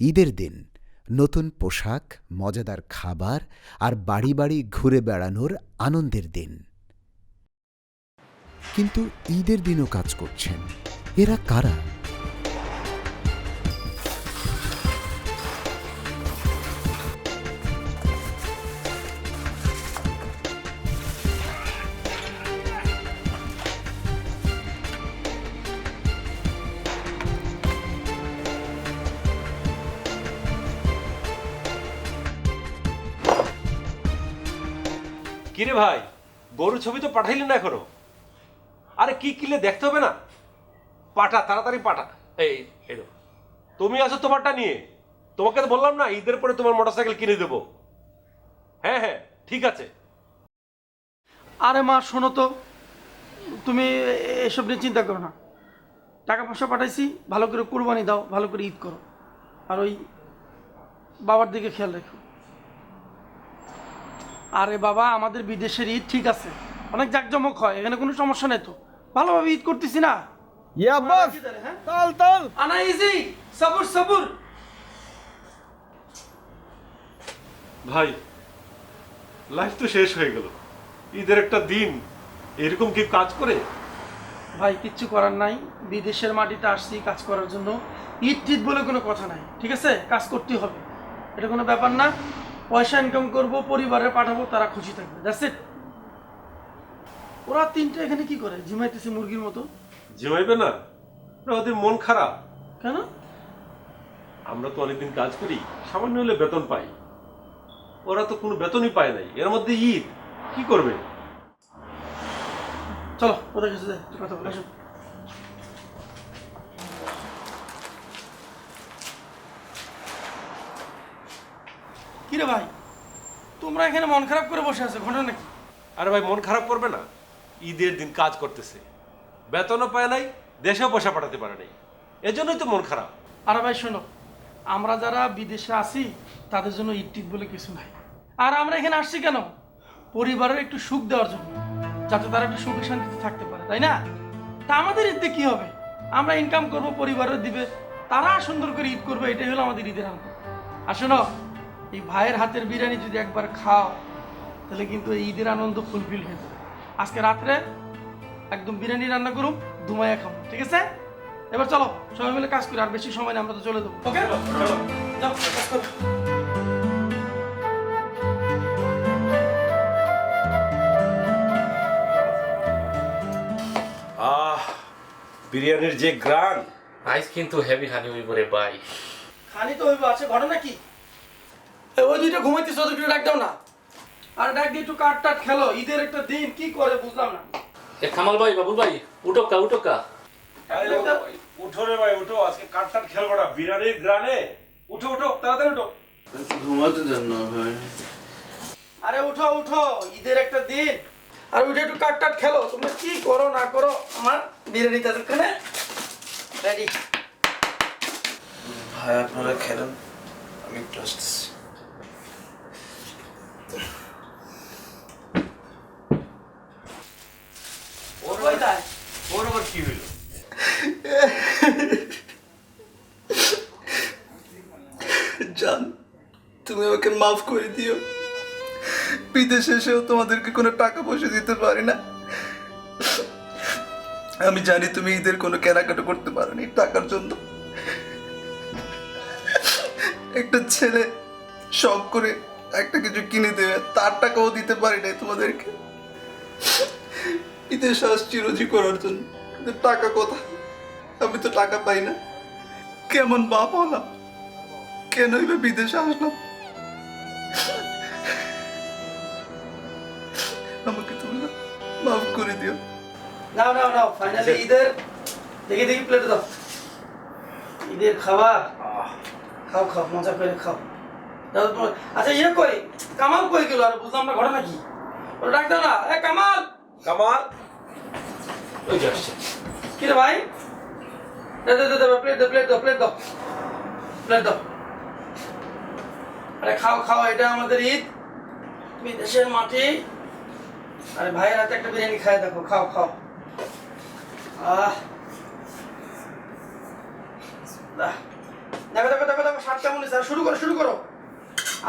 ঈদের দিন নতুন পোশাক, মজাদার খাবার আর বাড়ি বাড়ি ঘুরে বেড়ানোর আনন্দের দিন। কিন্তু ঈদের দিনও কাজ করছেন। এরা কারা? কিরে ভাই গরু ছবি তো পাঠাইলি না এখনও? আরে কি কিলে দেখতে হবে না? পাঠা, তাড়াতাড়ি পাঠা। এই এই তুমি আছো তোমারটা নিয়ে। তোমাকে তো বললাম না, ঈদের পরে তোমার মোটরসাইকেল কিনে দেবো। হ্যাঁ হ্যাঁ ঠিক আছে। আরে মা, শোনো তো, তুমি এসব নিয়ে চিন্তা করো না। টাকা পয়সা পাঠাইছি, ভালো করে কুরবানি দাও, ভালো করে ঈদ করো। আর ওই বাবার দিকে খেয়াল রেখো। আরে বাবা আমাদের বিদেশের ঈদ ঠিক আছে। অনেক জাঁকজমক হয় এখানে কোনো সমস্যা নেই তো। ভালোভাবে ঈদ করতেছি না। ইয়া বস হ্যাঁ? তাল তাল। আনা ইজি সবুর সবুর। ভাই লাইফ তো শেষ হয়ে গেল। ঈদের একটা দিন এরকম কি কাজ করে? ভাই কিচ্ছু করার নাই। বিদেশের মাটিতে আসছি কাজ করার জন্য। ঈদ টিদ বলে কোনো কথা নাই ঠিক আছে? কাজ করতেই হবে। এটা কোনো ব্যাপার না। পয়সা ইনকাম করব পরিবারে পাঠাবো তারা খুশি থাকবে। দ্যাটস ইট ওরা তিনটে এখানে কি করে? ঝিমাইতেছে মুরগির মতো? জিমাইবে না। না, ওদের মন খারাপ। কেন? আমরা তো অনেকদিন কাজ করি সামান্য হলে বেতন পাই। ওরা তো কোনো বেতনই পায় নাই। এর মধ্যে ঈদ। কি করবে? চলো ওদের কাছে কথা বলে। কিরে ভাই তোমরা এখানে মন খারাপ করে বসে আছো ঘটনা নাকি আরে ভাই মন খারাপ করবে না। ঈদের দিন কাজ করতেছে। বেতনও পায় নাই দেশেও পয়সা পাঠাতে পারে নাই। এজন্যই তো মন খারাপ। আর ভাই শোনো আমরা যারা বিদেশে আছি তাদের জন্য ঈদ বলে কিছু নাই। আর আমরা এখানে আসছি কেন? পরিবারের একটু সুখ দেওয়ার জন্য যাতে তারা একটু সুখে শান্তিতে থাকতে পারে তাই না? তা আমাদের ঈদে কি হবে? আমরা ইনকাম করব পরিবারের দিবে তারা সুন্দর করে ঈদ করবে এটাই হলো আমাদের ঈদের আনন্দ। আর শোনো এই ভাইয়ের হাতের বিরিয়ানি যদি একবার খাও তাহলে কিন্তু এই ঈদের আনন্দ ফুলফিল হয়ে যাবে। আজকে রাত্রে একদম বিরিয়ানি রান্না করুন দুমাইয়া খাব ঠিক আছে? এবার চলো সবাই মিলে কাজ করি আর বেশি সময় না আমরা তো চলে দেবো ওকে? যাও কাজ করো। আহ বিরিয়ানির যে গ্রান। আইস কিন্তু হেভি হানি হইব রে ভাই। খানি তো হইব আছে ঘটনা কি? ওই দুইটা ঘুমাইতেছে ওদের একটু ডাক দাও না। আর ডাক দিয়ে একটু কাট টাট খেলো ঈদের একটা দিন কি করে বুঝলাম না। এ কামাল ভাই বাবুল ভাই উঠোকা উঠোকা উঠো রে ভাই উঠো আজকে কাট কাট খেলব না বিরিয়ানির গ্রানে। উঠো উঠো তাড়াতাড়ি উঠো। ঘুমাতে দেন না ভাই। আরে উঠো উঠো ঈদের একটা দিন। আর ওইটা একটু কাট টাট খেলো তোমরা কি করো না করো আমার বিরিয়ানি তাদের তাদেরখানে রেডি ভাই আপনারা খেলেন আমি একটু আসতেছি। ওর আবার কি হইল? জান তুমি আমাকে মাফ করে দিও। বিদেশে এসেও তোমাদেরকে কোনো টাকা পয়সা দিতে পারি না। আমি জানি তুমি ঈদের কোনো কেনাকাটা করতে পারোনি টাকার জন্য। একটা ছেলে শখ করে একটা কিছু কিনে দেবে তার টাকাও দিতে পারি নাই তোমাদেরকে। ঈদের শ্বাস চিরজি করার জন্য। টাকা কোথা আমি তো টাকা পাই না। কেমন বাপ হলাম? কেনই বা বিদেশে আসলাম? আমাকে তুমি না মাফ করে দিও। নাও নাও নাও ফাইনালি ঈদের দেখি দেখি প্লেটে দাও। ঈদের খাবার। খাও খাও মজা করে খাও। আচ্ছা ইয়ে কই? কামাল কই গেল? আর বুঝলাম না ঘটনা কি? ওরা ডাক দাও না। এ কামাল! কামাল? ওই যে আসছে। কি রে ভাই? দে দে দে দে প্লেট দাও প্লেট দাও প্লেট দাও প্লেট দাও আরে খাও খাও এটা আমাদের ঈদ। বিদেশের মাটি। আরে ভাইয়ের হাতে একটা বিরিয়ানি খাই দেখো খাও খাও। আহ। দেখো দেখো দেখো দেখো আমার সাতটা মনে স্যার শুরু করো শুরু করো।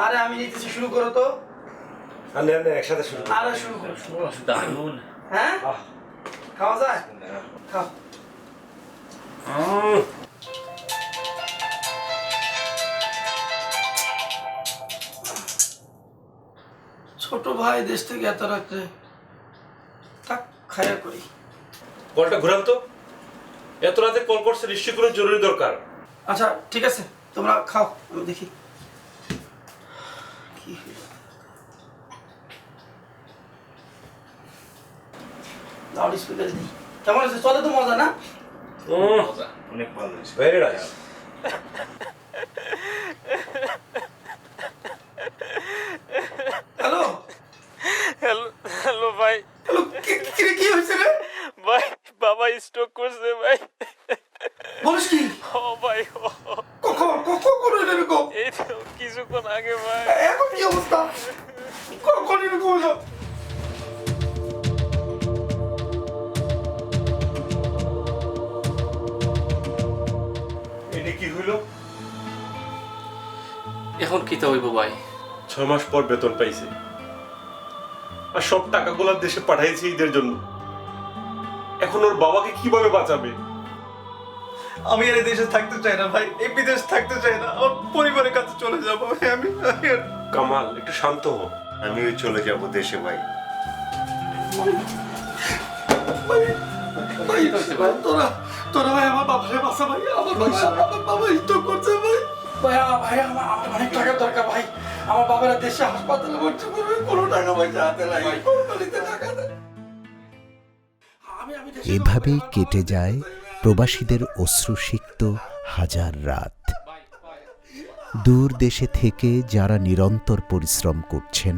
আরে আমি নিতেছি শুরু করো তো। আনে আনে একসাথে শুরু করি। আরে শুরু করো দারুণ হ্যাঁ? খাওয়া যায়? খাও। ছোট ভাই দেশ থেকে এত রাত্রে থাক খায়া করি। কলটা ঘুরান তো। এত রাতে কল করছে নিশ্চয়ই কোনো জরুরি দরকার। আচ্ছা ঠিক আছে তোমরা খাও আমি দেখি। লাউড স্পিকার দিই কেমন আছে চলে তো মজা না? মজা। Very nice hello hello hello ভাই কি কি হয়েছে রে? ভাই বাবা স্ট্রোক করছে ভাই বলিস কি? ও ভাই ও। কখন কখন করে এই তো কিছুক্ষণ আগে ভাই এখন কি অবস্থা? কখন এরকম হলো? এখন কি তা হইব ভাই? ছয় মাস পর বেতন পাইছে। আর সব টাকাগুলো দেশে পাঠাইছে ঈদের জন্য। এখন ওর বাবাকে কীভাবে বাঁচাবে? আমি আর এই দেশে থাকতে চাই না ভাই এই বিদেশ থাকতে চাই না আমার পরিবারের কাছে চলে যাব ভাই আমি আমি কামাল একটু শান্ত হো। আমিও চলে যাব দেশে ভাই। ভাই ভাই তোরা তোরা ভাই আমার বাবারে বাসা ভাই আমার বাবা আমার বাবা স্ট্রোক করছে ভাই। ভাই আমার ভাই আমার আমার অনেক টাকার দরকার ভাই। আমার বাবারা দেশে হাসপাতালে ভর্তি করবে কোনো টাকা পয়সা হাতে নাই টাকা দেয়। আমি আমি দেশে এভাবেই কেটে যায় প্রবাসীদের অশ্রুসিক্ত হাজার রাত। দূর দেশে থেকে যারা নিরন্তর পরিশ্রম করছেন